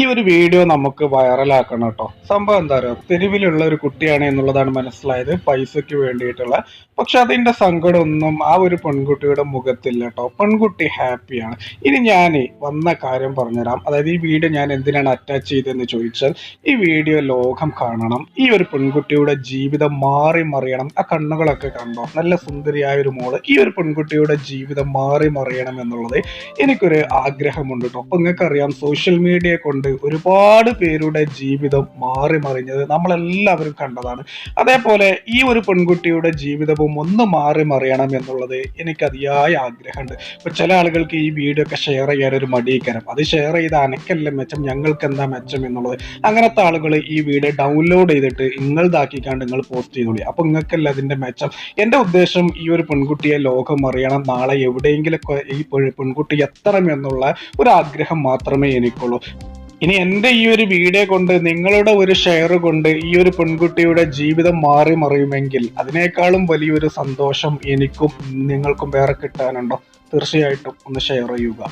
ഈ ഒരു വീഡിയോ നമുക്ക് വൈറലാക്കണം കേട്ടോ സംഭവം എന്താ പറയുക തെരുവിലുള്ള ഒരു കുട്ടിയാണ് എന്നുള്ളതാണ് മനസ്സിലായത് പൈസയ്ക്ക് വേണ്ടിയിട്ടുള്ള. പക്ഷെ അതിന്റെ സങ്കടമൊന്നും ആ ഒരു പെൺകുട്ടിയുടെ മുഖത്തില്ല കേട്ടോ പെൺകുട്ടി ഹാപ്പിയാണ് ഇനി ഞാൻ വന്ന കാര്യം പറഞ്ഞുതരാം. അതായത് ഈ വീഡിയോ ഞാൻ എന്തിനാണ് അറ്റാച്ച് ചെയ്തതെന്ന് ചോദിച്ചാൽ ഈ വീഡിയോ ലോകം കാണണം. ഈ ഒരു പെൺകുട്ടിയുടെ ജീവിതം മാറി മറിയണം. ആ കണ്ണുകളൊക്കെ കണ്ടോ? നല്ല സുന്ദരിയായ ഒരു മോൾ. ഈ ഒരു പെൺകുട്ടിയുടെ ജീവിതം മാറി മറിയണം എന്നുള്ളത് എനിക്കൊരു ആഗ്രഹമുണ്ട് കേട്ടോ അപ്പൊ നിങ്ങൾക്കറിയാം സോഷ്യൽ മീഡിയ കൊണ്ട് ഒരുപാട് പേരുടെ ജീവിതം മാറി മറിഞ്ഞത് നമ്മളെല്ലാവരും കണ്ടതാണ്. അതേപോലെ ഈ ഒരു പെൺകുട്ടിയുടെ ജീവിതവും ഒന്ന് മാറി മറിയണം എന്നുള്ളത് എനിക്ക് അതിയായ ആഗ്രഹമുണ്ട്. ഇപ്പൊ ചില ആളുകൾക്ക് ഈ വീഡിയോ ഒക്കെ ഷെയർ ചെയ്യാൻ ഒരു മടിയിക്കരം. അത് ഷെയർ ചെയ്ത അനക്കല്ല മെച്ചം ഞങ്ങൾക്ക് എന്താ മെച്ചം എന്നുള്ളത്. അങ്ങനത്തെ ആളുകൾ ഈ വീഡിയോ ഡൗൺലോഡ് ചെയ്തിട്ട് നിങ്ങളതാക്കിക്കാണ്ട് നിങ്ങൾ പോസ്റ്റ് ചെയ്തോളി. അപ്പൊ നിങ്ങൾക്കല്ല അതിന്റെ മെച്ചം? എന്റെ ഉദ്ദേശം ഈ ഒരു പെൺകുട്ടിയെ ലോകം അറിയണം. നാളെ എവിടെയെങ്കിലും ഈ പെൺകുട്ടി എത്തണം എന്നുള്ള ഒരു ആഗ്രഹം മാത്രമേ എനിക്കുള്ളൂ. ഇനി എന്റെ ഈ ഒരു വീഡിയോ കൊണ്ട് നിങ്ങളുടെ ഒരു ഷെയർ കൊണ്ട് ഈ ഒരു പെൺകുട്ടിയുടെ ജീവിതം മാറി മറിയുമെങ്കിൽ അതിനേക്കാളും വലിയൊരു സന്തോഷം എനിക്കും നിങ്ങൾക്കും വേറെ കിട്ടാനുണ്ടോ? തീർച്ചയായിട്ടും ഒന്ന് ഷെയർ ചെയ്യുക.